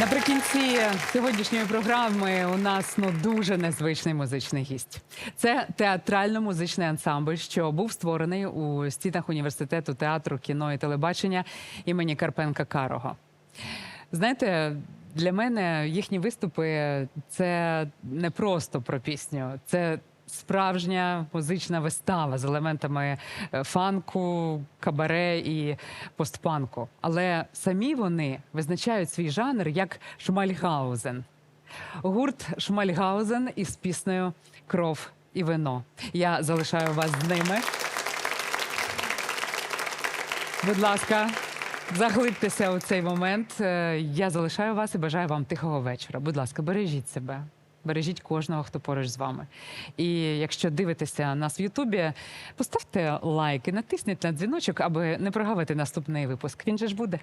Наприкінці сьогоднішньої програми у нас ну дуже незвичний музичний гість. Це театрально-музичний ансамбль, що був створений у стінах університету театру, кіно і телебачення імені Карпенка Карого. Знаєте, для мене їхні виступи це не просто про пісню, це справжня музична вистава з елементами е, фанку, кабаре і постпанку. Але самі вони визначають свій жанр як Шмальгаузен. Гурт Шмальгаузен із піснею Кров і вино. Я залишаю вас з ними. Будь ласка, заглибтеся у цей момент. Е, Я залишаю вас і бажаю вам тихого вечора. Будь ласка, бережіть себе. Бережіть кожного, хто поруч з вами. І якщо дивитеся нас в Ютубі, поставте лайк і натисніть на дзвіночок, аби не прогавити наступний випуск. Він же ж буде.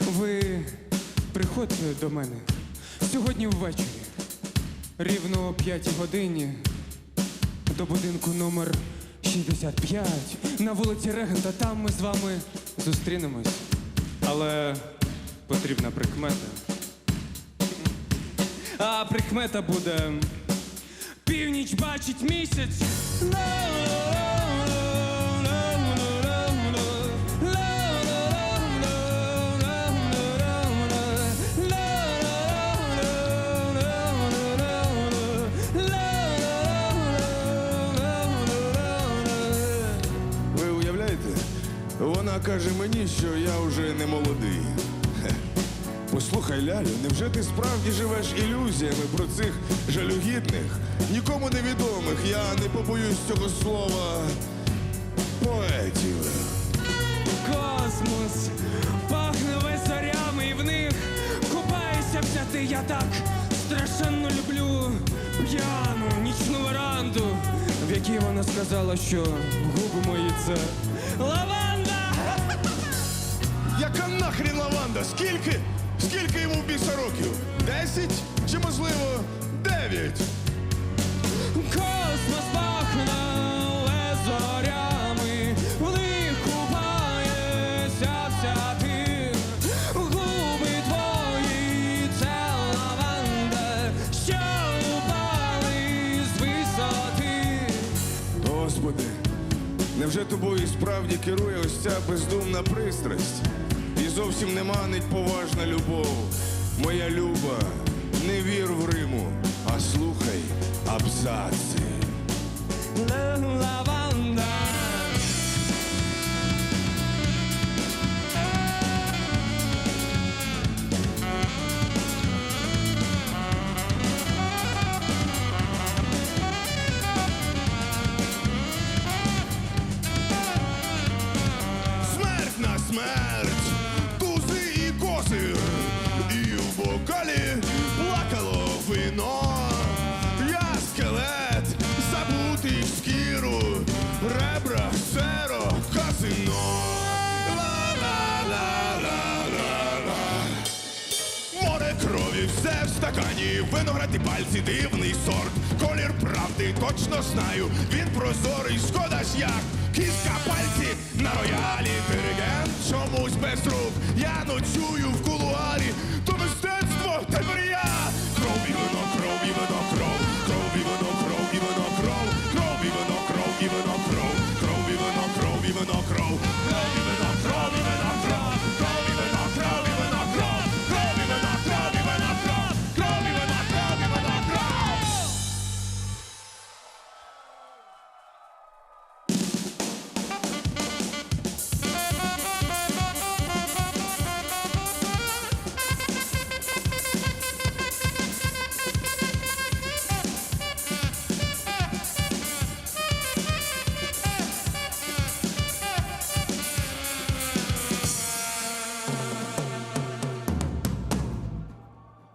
Ви приходьте до мене сьогодні ввечері, рівно о 5 годині, до будинку номер 65 на вулиці Регента. Там ми з вами зустрінемось. Але потрібна прикмета. А прикмета буде північ бачить місяць. Каже мені, що я вже не молодий. Послухай, Лялю, невже ти справді живеш ілюзіями про цих жалюгідних, нікому невідомих, я не побоюсь цього слова. Поетів. Космос пахне весь зорями, і в них купаюся вся ти. Я так страшенно люблю п'яну нічну веранду, в якій вона сказала, що губи мої це лаванда. Скільки? Скільки йому біса років? Десять? Чи можливо дев'ять? Космос пахне зорями, в них вся ти. Губи твої це лаванда, що упали з висоти. Господи, невже тобою справді керує ось ця бездумна пристрасть? Зовсім не манить поважна любов. Моя люба, не вір в Риму, а слухай абзаци. Смерть на смерть, і і в бокалі плакало вино. Я скелет, забутий в шкіру, ребра, серо, казино. Море крові, все в стакані, виноград і пальці, дивний сорт. Колір правди точно знаю, він прозорий, шкода ж як. Кістка пальці на роялі, диригент чомусь без рук. Я ночую